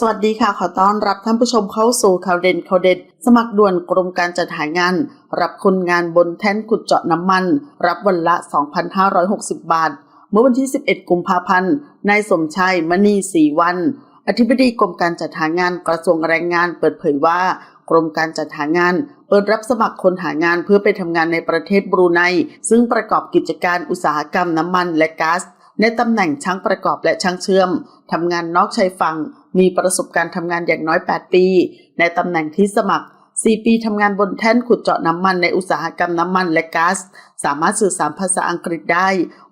สวัสดีค่ะ ขอต้อนรับท่านผู้ชมเข้าสู่ข่าวเด่นข่าวเด็ด สมัครด่วนกรมการจัดหางาน รับคนงานบนแท่นขุดเจาะน้ำมัน รับวันละ 2,560 บาท เมื่อวันที่ 11 กุมภาพันธ์นายสมชัยมณีศรีวัน อธิบดีกรมการจัดหางานกระทรวงแรงงานเปิดเผยว่า กรมการจัดหางาน เปิดรับสมัครคนหางานเพื่อไปทำงานในประเทศบรูไนซึ่งประกอบกิจการอุตสาหกรรมน้ำมันและก๊าซ ในตำแหน่งช่างประกอบและช่างเชื่อมทำงานนอกชายฝั่ง มีประสบการณ์ทำงานอย่างน้อย 8 ปี ในตำแหน่งที่สมัคร 4 ปีทำงานบนแท่นขุดเจาะน้ำมันในอุตสาหกรรมน้ำมันและก๊าซสามารถสื่อสารภาษาอังกฤษได้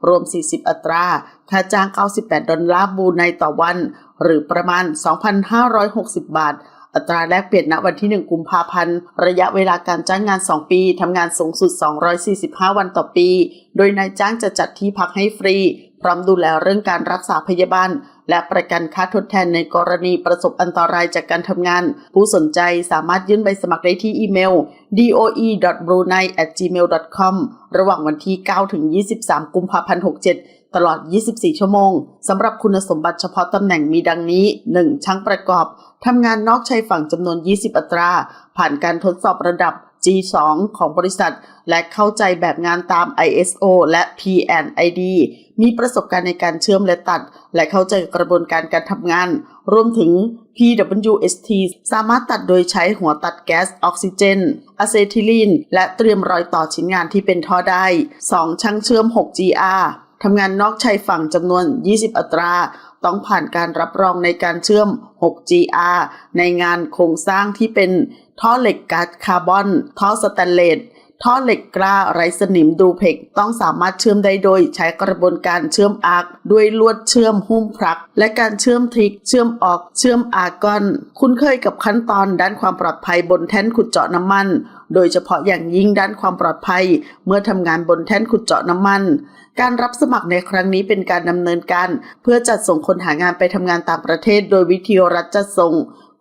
รวม 40 อัตรา ค่าจ้าง 98 ดอลลาร์บูไนต่อวัน หรือประมาณ 2,560 บาทอัตราแลกเปลี่ยนณวันที่ 1 กุมภาพันธ์ ระยะเวลาการจ้างงาน 2 ปี ทำงานสูงสุด 245 วันต่อปี โดยนายจ้างจะจัดที่พักให้ฟรี พร้อมดูแลเรื่องการรักษาพยาบาล และประกันค่าทดแทนในกรณีประสบอันตรายจากการทำงาน ผู้สนใจสามารถยื่นใบสมัครได้ที่อีเมล doe.brunei@gmail.com ระหว่างวันที่ 9 ถึง 23 กุมภาพันธ์ 67 ตลอด 24 ชั่วโมง สำหรับคุณสมบัติเฉพาะตำแหน่งมีดังนี้ 1. ช่างประกอบ ทำงานนอกชายฝั่งจำนวน 20 อัตรา ผ่านการทดสอบระดับ G2 ของบริษัท และเข้าใจแบบงานตาม ISO และ P&ID มีประสบการณ์ในการเชื่อมและตัด และเข้าใจกระบวนการการทำงาน รวมถึง PWST สามารถตัดโดยใช้หัวตัดแก๊สออกซิเจนอะเซทิลีน และเตรียมรอยต่อชิ้นงานที่เป็นท่อได้ 2. ช่างเชื่อม 6GR ทำงานนอกชายฝั่งจำนวน 20 อัตรา ต้องผ่านการรับรองในการเชื่อม 6GR ในงานโครงสร้างที่เป็นท่อเหล็กก๊าซคาร์บอน ท่อสแตนเลส ท่อเหล็กกล้าไร้สนิมดูเพกต้องสามารถเชื่อมได้โดยใช้กระบวนการเชื่อมอาร์กด้วยลวดเชื่อมหุ้มพลัก และการเชื่อมทริก เชื่อมออกเชื่อมอาร์กอน คุ้นเคยกับขั้นตอนด้านความปลอดภัยบนแท่นขุดเจาะน้ำมัน โดยเฉพาะอย่างยิ่งด้านความปลอดภัย เมื่อทำงานบนแท่นขุดเจาะน้ำมัน การรับสมัครในครั้งนี้เป็นการดำเนินการ เพื่อจัดส่งคนหางานไปทำงานต่างประเทศ โดยวิทยุรัฐจัดส่ง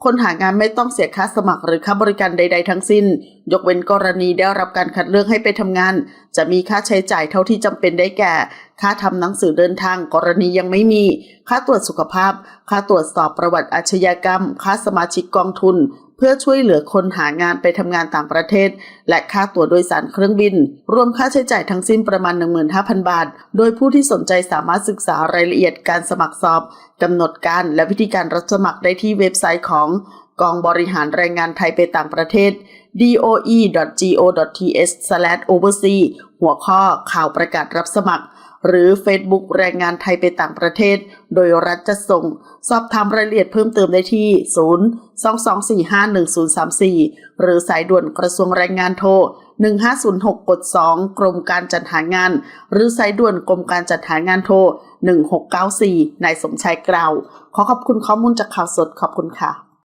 คนหางานไม่ต้องเสียค่าสมัครหรือค่าบริการใด ๆ ทั้งสิ้น ยกเว้นกรณีได้รับการคัดเลือกให้ไปทำงาน จะมีค่าใช้จ่ายเท่าที่จำเป็นได้แก่ ค่าทำหนังสือเดินทางกรณียังไม่มี ค่าตรวจสุขภาพ ค่าตรวจสอบประวัติอาชญากรรม ค่าสมาชิกกองทุน เพื่อช่วยเหลือคนหางานไปทำงานต่างประเทศ และค่าตั๋วโดยสารเครื่องบิน รวมค่าใช้จ่ายทั้งสิ้นประมาณ 15,000 บาท โดยผู้ที่สนใจสามารถศึกษารายละเอียดการสมัครสอบกำหนดการและวิธีการรับสมัครได้ที่เว็บไซต์ของกองบริหารแรงงานไทยไปต่างประเทศ doe.go.th/oversea หัวข้อข่าวประกาศรับสมัคร หรือ Facebook แรงงานไทยไปต่างประเทศ โดยรัฐจะส่ง สอบถามรายละเอียดเพิ่มเติมได้ที่ 0 22451034 หรือสายด่วนกระทรวงแรงงานโทร 1506 กด 2 กรมการจัดหางาน หรือสายด่วนกรมการจัดหางานโทร 1694 นายสมชายกล่าว ขอขอบคุณข้อมูลจากข่าวสดขอบคุณค่ะ